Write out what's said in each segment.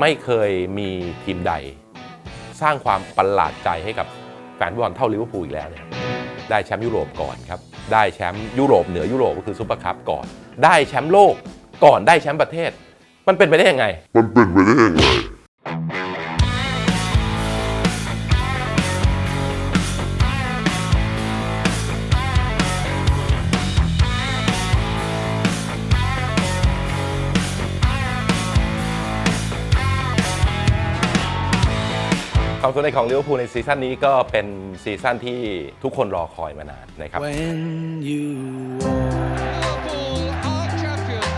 ไม่เคยมีทีมใด สร้างความประหลาดใจให้กับแฟนบอลเท่าลิเวอร์พูลอีกแล้วเนี่ยได้แชมป์ยุโรปก่อนครับ ได้แชมป์ยุโรปเหนือยุโรปก็คือซุปเปอร์คัพก่อน ได้แชมป์โลกก่อนได้แชมป์ประเทศ มันเป็นไปได้ยังไง มันเป็นไปได้ยังไง ความสำเร็จของลิเวอร์พูลในซีซั่นนี้ก็เป็นซีซั่นที่ทุกคนรอคอยมานานนะครับ When you walk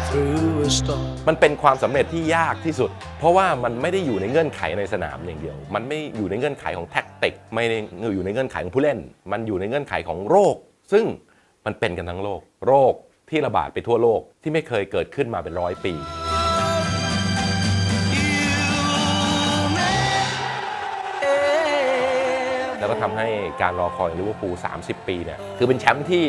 through a storm. มันเป็นความสำเร็จที่ยากที่สุด เพราะว่ามันไม่ได้อยู่ในเงื่อนไขในสนามอย่างเดียว มันไม่อยู่ในเงื่อนไขของแท็กติก ไม่ได้อยู่ในเงื่อนไขของผู้เล่น มันอยู่ในเงื่อนไขของโรค ซึ่งมันเป็นกันทั้งโลก โรคที่ระบาดไปทั่วโลกที่ไม่เคยเกิดขึ้นมาเป็นร้อยปี แล้วก็ทำให้การรอคอยของลิเวอร์พูล30 ปีเนี่ยคือเป็นแชมป์ที่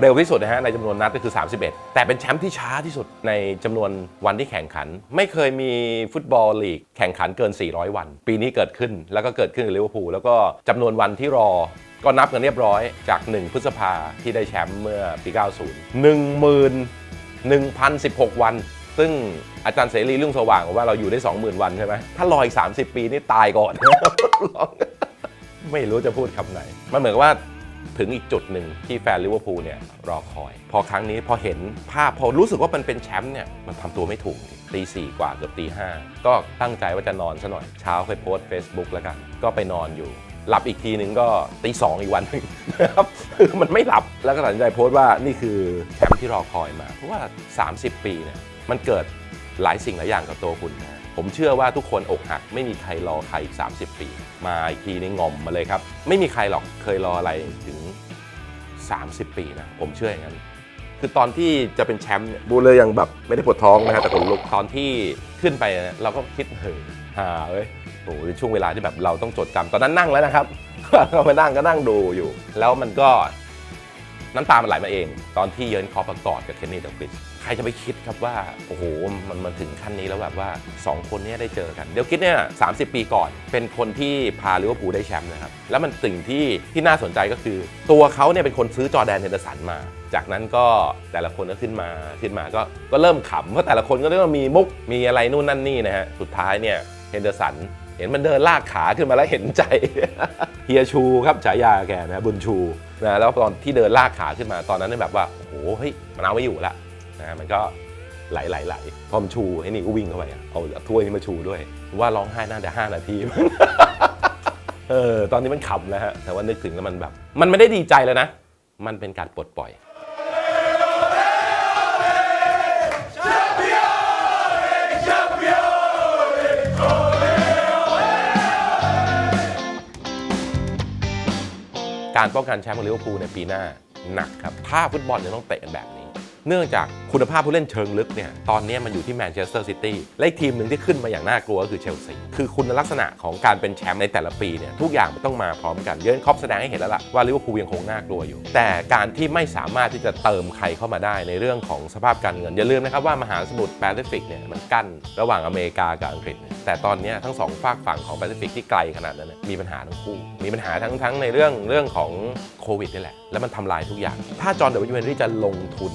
เร็วที่สุดนะฮะในจำนวนนัดก็คือ 31 แต่เป็นแชมป์ที่ช้าที่สุดในจำนวนวันที่แข่งขัน ไม่เคยมีฟุตบอลลีกแข่งขันเกิน 400 วัน ปีนี้เกิดขึ้นแล้วก็เกิดขึ้นกับลิเวอร์พูลแล้วก็จำนวนวันที่รอก็นับกันเรียบร้อยจาก 1 พฤษภาที่ได้แชมป์เมื่อปี 90 1 1,016 วัน ซึ่งอาจารย์เสรีรุ่งสว่างบอกว่าเราอยู่ได้ 20,000 วันใช่ไหมถ้ารออีก 30 ปีนี่ตายก่อน ไม่รู้จะพูดคำไหน มันเหมือนว่าถึงอีกจุดหนึ่งที่แฟนลิเวอร์พูลเนี่ยรอคอย พอครั้งนี้พอเห็นภาพพอรู้สึกว่ามันเป็นแชมป์เนี่ยมันทำตัวไม่ถูกตีสี่กว่าเกือบตีห้าก็ตั้งใจว่าจะนอนซะหน่อยเช้าไปโพสต์ Facebook แล้วกัน ก็ไปนอนอยู่ หลับอีกทีนึงก็ตีสองอีกวันหนึงนะครับคือมันไม่หลับแล้วก็ตัดสินใจโพสต์ว่านี่คือแชมป์ที่รอคอยมา เพราะว่า 30 ปีเนี่ยมันเกิดหลายสิ่งหลายอย่างกับตัวคุณนะ ผมเชื่อว่าทุกคนอกหัก ไม่มีใครรอใครอีก 30 ปี มาอีกทีนี่งอมมาเลยครับ ไม่มีใครหรอกเคยรออะไรถึง 30 ปีนะ ผมเชื่ออย่างนั้น คือตอนที่จะเป็นแชมป์เนี่ยบูเลยยังแบบไม่ได้ปวดท้องนะฮะแต่ขนลุกตอนที่ขึ้นไปเนี่ยเราก็คิดเฮ้ยฮ่าเว้ยโอ้โหเป็นช่วงเวลาที่แบบเราต้องจดจำตอนนั้นนั่งแล้วนะครับเราไปนั่งก็นั่งดูอยู่ แล้วมันก็น้ำตามันไหลมาเอง ตอนที่เยินคอประกอดกับเคนนี่เดอะฟริสใค รจะไปคิดครับว่า โอ้โห มันมันถึงขั้นนี้แล้วแบบว่า 2 คนนี้ได้เจอกัน เดี๋ยวคิดเนี่ยสาปีก่อน เป็นคนที่พาลิเวอร์พูลได้แชมป์นะครับ แล้วมันสิ่งที่ที่น่าสนใจก็คือ ตัวเขาเนี่ยเป็นคนซื้อจอแดนเฮนเดอร์สันมา จากนั้นก็แต่ละคนก็ขึ้นมาขึ้นมาก็ก็เริ่มขำเพราะแต่ละคนก็เริ่มมีมุกมีอะไรนู่นนั่นนี่นะฮะสุดท้ายเนี่ยเฮนเดอร์สันเห็นมันเดินลากขาขึ้นมาแล้วเห็นใจเฮียชูครับฉายาแกนะบุญชูนะแล้วตอนที่เดินลากขาขึ้นมาตอนนั้นเนี่ยแบบว่าโอ้โหเฮ้ยมันเอาไม่อยู่ละ นะมันก็ไหลไหลไหลพอมชูไอ้นี่ก็วิ่งเข้าไปเอาถ้วยนี้มาชูด้วย ว่าร้องไห้น่าจะ5นาทีเออตอนนี้มันขำแล้วฮะแต่ว่านึกถึงแล้วมันแบบ มันไม่ได้ดีใจแล้วนะ มันเป็นการปลดปล่อยการป้องกันแชมป์ของลิเวอร์พูลในปีหน้าหนักครับ ถ้าฟุตบอลจะต้องเตะกันแบบนี้ เนื่องจากคุณภาพผู้เล่นเชิงลึกเนี่ยตอนนี้มันอยู่ที่แมนเชสเตอร์ซิตี้และทีมหนึ่งที่ขึ้นมาอย่างน่ากลัวก็คือเชลซีคือคุณลักษณะของการเป็นแชมป์ในแต่ละปีเนี่ยทุกอย่างมันต้องมาพร้อมกันเยอะครอปแสดงให้เห็นแล้วล่ะว่าลิเวอร์พูลยังคงน่ากลัวอยู่ แต่การที่ไม่สามารถที่จะเติมใครเข้ามาได้ในเรื่องของสภาพการเงินอย่าลืมนะครับว่ามหาสมุทรแปซิฟิกเนี่ยมันกั้นระหว่างอเมริกากับอังกฤษ แต่ตอนนี้ทั้งสองฝากฝั่งของแปซิฟิกที่ไกลขนาดนั้นมีปัญหาทั้งคู่มีปัญหาทั้งทั้งในเรื่องเรื่องของโควิดนี่แหละแล้วมันทำลายทุกอย่าง ถ้าจอห์นเดวิดเวนรี่จะลงทุน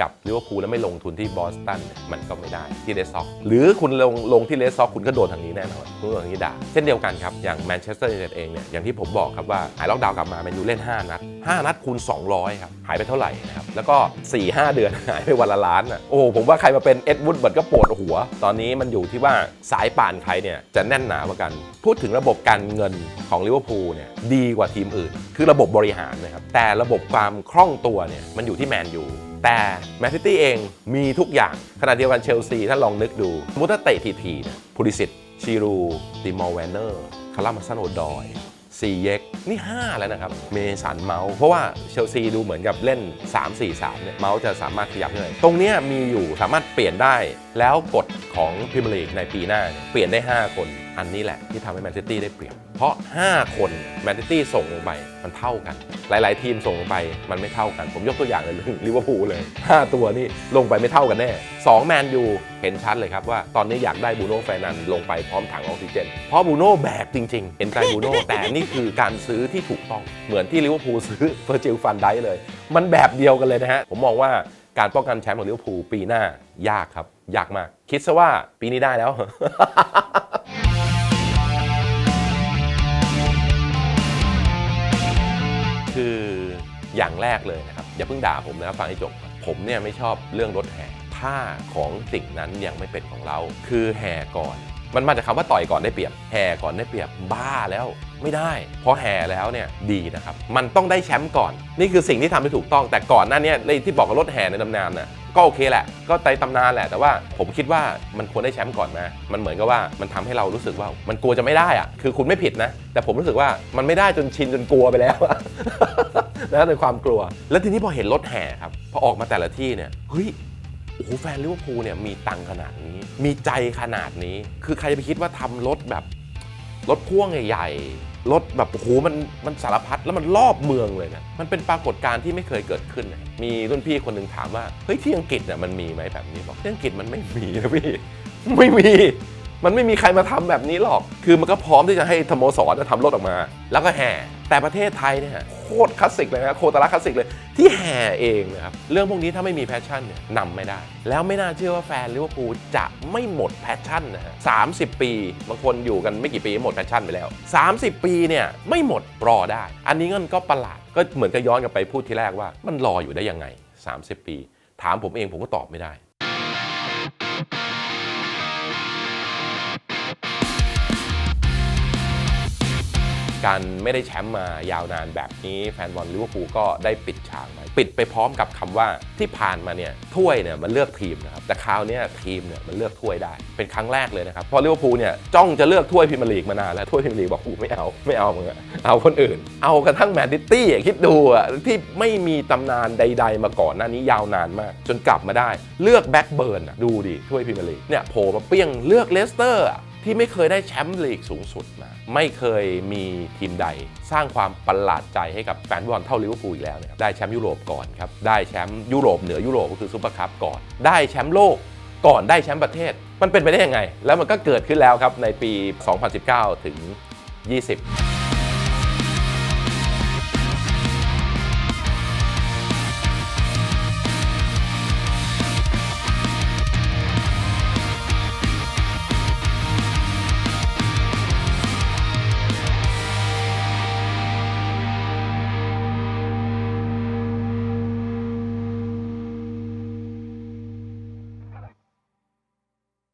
กับลิเวอร์พูลแล้วไม่ลงทุนที่บอสตันมันก็ไม่ได้ที่เลสซ็อกหรือคุณลงลงที่เลสซ็อกคุณก็โดนทางนี้แน่นอนคุณโดนทางนี้ด่าเช่นเดียวกันครับ อย่างแมนเชสเตอร์ยูไนเต็ดเองเนี่ยอย่างที่ผมบอกครับว่าหายล็อกดาวน์กลับมาแมนยูเล่น 5 นัด 5 นัดคูณ 200 ครับ หายไปเท่าไหร่นะครับ แล้วก็ 4-5 เดือนหายไปวันละล้านอะโอ้ผมว่าใครมาเป็นเอ็ดวูดเบิร์ดก็ปวดหัว ตอนนี้มันอยู่ที่ว่าสายป่านใครเนี่ยจะแน่นหนากว่ากัน พูดถึงระบบการเงินของลิเวอร์พูลเนี่ยดีกว่าทีมอื่น คือระบบบริหารนะครับแต่ระบบความคล่องตัวเนี่ยมันอยู่ที่แมนยู แต่แมนซิตี้เองมีทุกอย่างขณะเดียวกันเชลซีถ้าลองนึกดูมุตเตะทีๆเนี่ยพูลิสิตชิรูติมอลแวนเนอร์คารามาซันโอดอยซีเย็กนี่ 5 แล้วนะครับ เมสันเมาส์เพราะว่าเชลซีดูเหมือนกับเล่น 3-4-3เนี่ยเมาส์จะสามารถขยับได้ตรงเนี้ยมีอยู่สามารถเปลี่ยนได้แล้วกฎของพรีเมียร์ลีกในปีหน้าเนี่ยเปลี่ยนได้ 5 คน อันนี้แหละที่ทำให้แมนซิตี้ได้เปรียบ เพราะ 5 คนแมนซิตี้ส่งลงไปมันเท่ากัน หลาย ๆ ทีมส่งลงไปมันไม่เท่ากัน ผมยกตัวอย่างเลยลิเวอร์พูลเลย 5 ตัวนี่ลงไปไม่เท่ากันแน่2แมนยูเห็นชัดเลยครับว่าตอนนี้อยากได้บูโน่แฟร์นันด์ลงไปพร้อมถังออกซิเจน เพราะบูโน่แบกจริง ๆ เห็นใจบูโน่แต่นี่คือการซื้อที่ถูกต้องเหมือนที่ลิเวอร์พูลซื้อเฟอร์จิลฟันไดเลย มันแบบเดียวกันเลยนะฮะผมมองว่า การป้องกันแชมป์ของลิเวอร์พูลปีหน้ายากครับ ยากมาก คิดซะว่าปีนี้ได้แล้ว คืออย่างแรกเลยนะครับ อย่าเพิ่งด่าผมนะฟังให้จบ ผมเนี่ยไม่ชอบเรื่องรถแห่ถ้าของสิ่งนั้นยังไม่เป็นของเรา คือแห่ก่อน มันมาจากคำว่าต่อยก่อนได้เปรียบแห่ก่อนได้เปรียบบ้าแล้วไม่ได้พอแห่แล้วเนี่ยดีนะครับ มันต้องได้แชมป์ก่อน นี่คือสิ่งที่ทำให้ถูกต้อง แต่ก่อนหน้านี้ที่บอกว่ารถแห่ในตำนานน่ะก็โอเคแหละ ก็ในตำนานแหละ แต่ว่าผมคิดว่ามันควรได้แชมป์ก่อนนะ มันเหมือนกับว่ามันทำให้เรารู้สึกว่า มันกลัวจะไม่ได้อะคือคุณไม่ผิดนะ แต่ผมรู้สึกว่ามันไม่ได้จนชินจนกลัวไปแล้วนะในความกลัว แล้วทีนี้พอเห็นรถแห่ครับ พอออกมาแต่ละที่เนี่ย เฮ้ย โอ้โหแฟนลิเวอร์พูลเนี่ยมีตังขนาดนี้ มีใจขนาดนี้ คือใครจะไปคิดว่าทำรถแบบรถพ่วงใหญ่ๆรถแบบโอ้โหมันมันสารพัดแล้วมันรอบเมืองเลยนะมันเป็นปรากฏการณ์ที่ไม่เคยเกิดขึ้นนะมีรุ่นพี่คนหนึ่งถามว่าเฮ้ยที่อังกฤษเนี่ยมันมีไหมแบบนี้บอกที่อังกฤษมันไม่มีนะพี่ไม่มีมันไม่มีใครมาทำแบบนี้หรอก คือมันก็พร้อมที่จะให้สโมสรจะทำรถออกมา แล้วก็แห่ แต่ประเทศไทยเนี่ยโคตรคลาสสิกเลยนะโคตรละคลาสสิกเลย ที่แห่เองนะครับ เรื่องพวกนี้ถ้าไม่มีแพชชั่นเนี่ยนำไม่ได้ แล้วไม่น่าเชื่อว่าแฟนลิเวอร์พูลจะไม่หมดแพชชั่นนะฮะสามสิบปี บางคนอยู่กันไม่กี่ปีหมดแพชชั่นไปแล้ว 30 ปีเนี่ยไม่หมดรอได้ อันนี้มันก็ประหลาด ก็เหมือนกับย้อนกลับไปพูดที่แรกว่า มันรออยู่ได้ยังไง 30 ปี ถามผมเองผมก็ตอบไม่ได้ การไม่ได้แชมป์มายาวนานแบบนี้แฟนบอลลิเวอร์พูลก็ได้ปิดฉากไปปิดไปพร้อมกับคำว่าที่ผ่านมาเนี่ยถ้วยเนี่ยมันเลือกทีมนะครับแต่คราวนี้ทีมเนี่ยมันเลือกถ้วยได้ เป็นครั้งแรกเลยนะครับเพราะลิเวอร์พูลเนี่ยจ้องจะเลือกถ้วยพรีเมียร์ลีกมานานแล้วถ้วยพรีเมียร์ลีกบอกกูไม่เอาไม่เอามึงอะเอาคนอื่น เอากระทั่งแมนซิตี้คิดดูอะที่ไม่มีตำนานใด ๆ มาก่อนหน้านี้ยาวนานมาก จนกลับมาได้ เลือกแบ็กเบิร์นดูดิถ้วยพรีเมียร์ลีกเนี่ยโผล่มาเปี้ยงเลือกเลสเตอร์ ที่ไม่เคยได้แชมป์ลีกสูงสุดมา ไม่เคยมีทีมใด สร้างความประหลาดใจให้กับแฟนบอลเท่าลิเวอร์พูลอีกแล้วนะครับได้แชมป์ยุโรปก่อนครับ ได้แชมป์ยุโรปเหนือยุโรปก็คือซูเปอร์คัพก่อน ได้แชมป์โลกก่อนได้แชมป์ประเทศ มันเป็นไปได้ยังไง แล้วมันก็เกิดขึ้นแล้วครับในปี 2019 ถึง 20